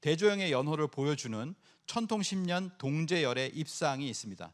대조영의 연호를 보여주는 천통 10년 동제열의 입상이 있습니다.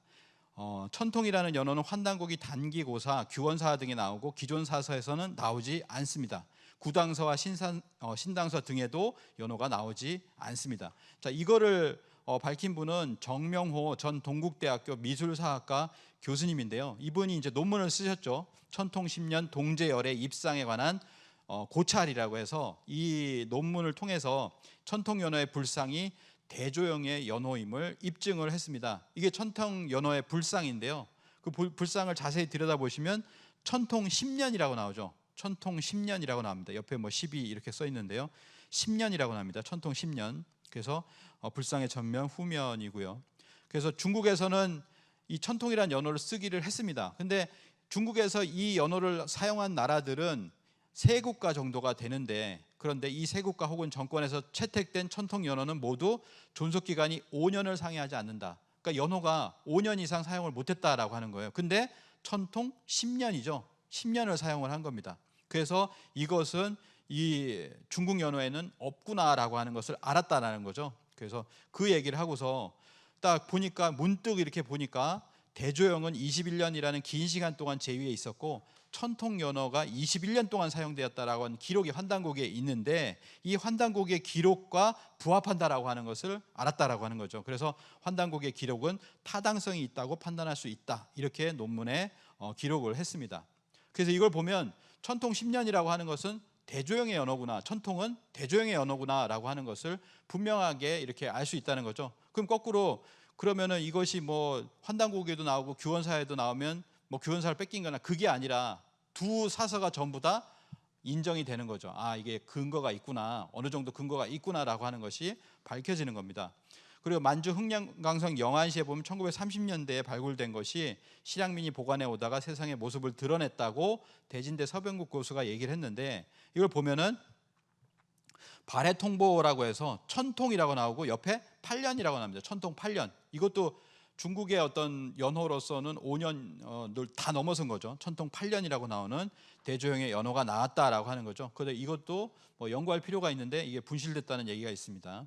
어, 천통이라는 연호는 환단곡이 단기고사, 규원사 등에 나오고 기존 사서에서는 나오지 않습니다. 구당서와 신산, 어, 신당서 등에도 연호가 나오지 않습니다. 자, 이거를 어, 밝힌 분은 정명호 전 동국대학교 미술사학과 교수님인데요. 이분이 이제 논문을 쓰셨죠. 천통 10년 동제열의 입상에 관한 어, 고찰이라고 해서 이 논문을 통해서 천통 연호의 불상이 대조영의 연호임을 입증을 했습니다. 이게 천통 연호의 불상인데요. 그 불- 불상을 자세히 들여다보시면 천통 10년이라고 나오죠. 천통 10년이라고 나옵니다. 옆에 뭐 12 이렇게 써 있는데요. 10년이라고 나옵니다. 천통 10년. 그래서 어, 불상의 전면 후면이고요. 그래서 중국에서는 이 천통이라는 연호를 쓰기를 했습니다. 근데 중국에서 이 연호를 사용한 나라들은 세 국가 정도가 되는데 그런데 이 세 국가 혹은 정권에서 채택된 천통 연호는 모두 존속 기간이 5년을 상회하지 않는다. 그러니까 연호가 5년 이상 사용을 못했다라고 하는 거예요. 근데 천통 10년이죠. 10년을 사용을 한 겁니다. 그래서 이것은 이 중국 연호에는 없구나라고 하는 것을 알았다라는 거죠. 그래서 그 얘기를 하고서 딱 보니까 문득 이렇게 보니까 대조영은 21년이라는 긴 시간 동안 제위에 있었고 천통 연어가 21년 동안 사용되었다라고 하는 기록이 환단곡에 있는데 이 환단곡의 기록과 부합한다라고 하는 것을 알았다라고 하는 거죠. 그래서 환단곡의 기록은 타당성이 있다고 판단할 수 있다. 이렇게 논문에 어, 기록을 했습니다. 그래서 이걸 보면 천통 10년이라고 하는 것은 대조영의 연어구나. 천통은 대조영의 연어구나라고 하는 것을 분명하게 이렇게 알 수 있다는 거죠. 그럼 거꾸로 그러면은 이것이 뭐 환단곡에도 나오고 규원사에도 나오면 뭐 규원사를 뺏긴 거나 그게 아니라 두 사서가 전부 다 인정이 되는 거죠. 아, 이게 근거가 있구나. 어느 정도 근거가 있구나라고 하는 것이 밝혀지는 겁니다. 그리고 만주 흥량강성 영안시에 보면 1930년대에 발굴된 것이 실향민이 보관해 오다가 세상의 모습을 드러냈다고 대진대 서병국 교수가 얘기를 했는데 이걸 보면은 발해 통보라고 해서 천통이라고 나오고 옆에 8년이라고 나옵니다. 천통 8년. 이것도 중국의 어떤 연호로서는 5년을 다 넘어선 거죠. 천통 8년이라고 나오는 대조영의 연호가 나왔다라고 하는 거죠. 그런데 이것도 뭐 연구할 필요가 있는데 이게 분실됐다는 얘기가 있습니다.